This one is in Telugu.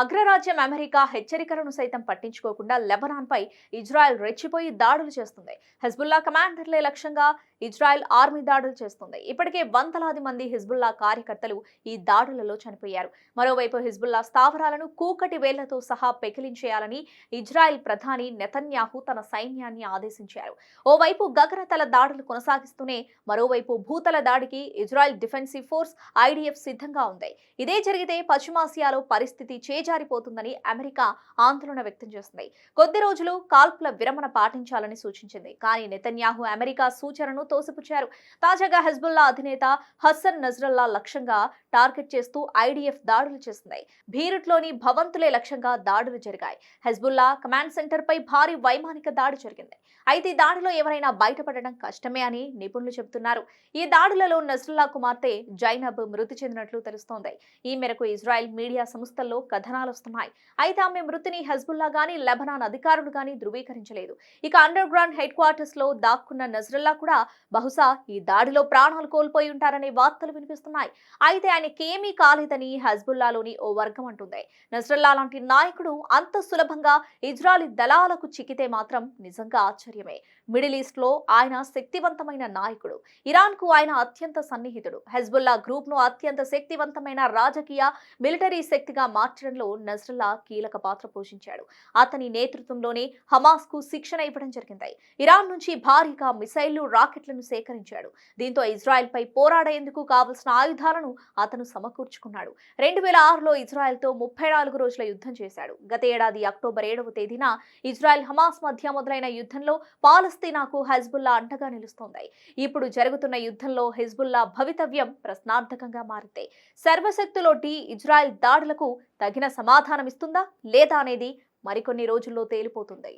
అగ్రరాజ్యం అమెరికా హెచ్చరికలను సైతం పట్టించుకోకుండా లెబనాన్పై ఇజ్రాయెల్ రెచ్చిపోయి దాడులు చేస్తుంది. హెజ్బుల్లా కమాండర్లే లక్ష్యంగా ఇజ్రాయెల్ ఆర్మీ దాడులు చేస్తుంది. ఇప్పటికే వందలాది మంది హిజ్బుల్లా కార్యకర్తలు ఈ దాడులలో చనిపోయారు. మరోవైపు హిజ్బుల్లా స్థావరాలను కూకటి వేళ్ళతో సహా పెకిలించేయాలని ఇజ్రాయెల్ ప్రధాని నెతన్యాహు తన సైన్యాన్ని ఆదేశించారు. ఓవైపు గగనతల దాడులు కొనసాగిస్తూనే మరోవైపు భూతల దాడికి ఇజ్రాయెల్ డిఫెన్సివ్ ఫోర్స్ ఐడిఎఫ్ సిద్ధంగా ఉంది. ఇదే జరిగితే పశ్చిమాసియాలో పరిస్థితి చే చేజారిపోతుందని అమెరికా ఆందోళన వ్యక్తం చేస్తుంది. కొద్ది రోజులు కాల్పుల విరమణ పాటించాలని సూచించింది. కానీ నెతన్యాహు అమెరికా సూచనను తోసిపుచ్చారు. తాజాగా హెజ్బుల్లా అధినేత హసన్ నజ్రల్లా లక్ష్యంగా టార్గెట్ చేస్తూ ఐడిఎఫ్ దాడులు చేసింది భీరుట్లోని భవంతులే లక్ష్యంగా దాడులు జరిగాయి. హెజ్బుల్లా కమాండ్ సెంటర్ పై భారీ వైమానిక దాడి జరిగింది. అయితే ఈ దాడిలో ఎవరైనా బయటపడడం కష్టమే అని నిపుణులు చెబుతున్నారు. ఈ దాడులలో నజ్రుల్లా కుమార్తె జైనబ్ మృతి చెందినట్లు తెలుస్తోంది. ఈ మేరకు ఇజ్రాయెల్ మీడియా సంస్థల్లో కథనాలు వస్తున్నాయి అయితే ఆమె మృతిని హెజ్బుల్లా గాని లెబనాన్ అధికారులు గాని ధృవీకరించలేదు. ఇక అండర్ గ్రౌండ్ హెడ్ క్వార్టర్స్లో దాక్కున్న నజ్రుల్లా కూడా బహుశా ఈ దాడిలో ప్రాణాలు కోల్పోయి ఉంటారనే వార్తలు వినిపిస్తున్నాయి. అయితే ఆయనకేమీ కాలేదని హెజ్బుల్లాలోని ఓ వర్గం అంటుంది. నజ్రల్లా లాంటి నాయకుడు అంత సులభంగా ఇజ్రాయలీ దళాలకు చిక్కితే మాత్రం నిజంగా ఆశ్చర్యమే. మిడిల్ ఈస్ట్లో ఆయన శక్తివంతమైన నాయకుడు. ఇరాన్కు ఆయన అత్యంత సన్నిహితుడు. హెజ్బుల్లా గ్రూప్ను అత్యంత శక్తివంతమైన రాజకీయ మిలిటరీ శక్తిగా మార్చడంలో నజ్రల్లా కీలక పాత్ర పోషించాడు. అతని నేతృత్వంలోనే హమాస్కు శిక్షణ ఇవ్వడం జరిగింది. ఇరాన్ నుంచి భారీగా మిసైళ్ళు రాకెట్లను సేకరించాడు. దీంతో ఇజ్రాయెల్ పై పోరాడేందుకు కావలసిన ఆయుధాలను అతను సమకూర్చుకున్నాడు. రెండు వేల ఆరులో ఇజ్రాయెల్తో ముప్పై నాలుగు రోజుల యుద్ధం చేశాడు. గత ఏడాది అక్టోబర్ ఏడవ తేదీన ఇజ్రాయెల్ హమాస్ మధ్య మొదలైన యుద్ధంలో పాలస్తీనాకు హెజ్బుల్లా అంటగా నిలుస్తోంది. ఇప్పుడు జరుగుతున్న యుద్ధంలో హెజ్బుల్లా భవితవ్యం ప్రశ్నార్థకంగా మారింది. సర్వశక్తులోటి ఇజ్రాయెల్ దాడులకు తగిన సమాధానమిస్తుందా లేదా అనేది మరికొన్ని రోజుల్లో తేలిపోతుంది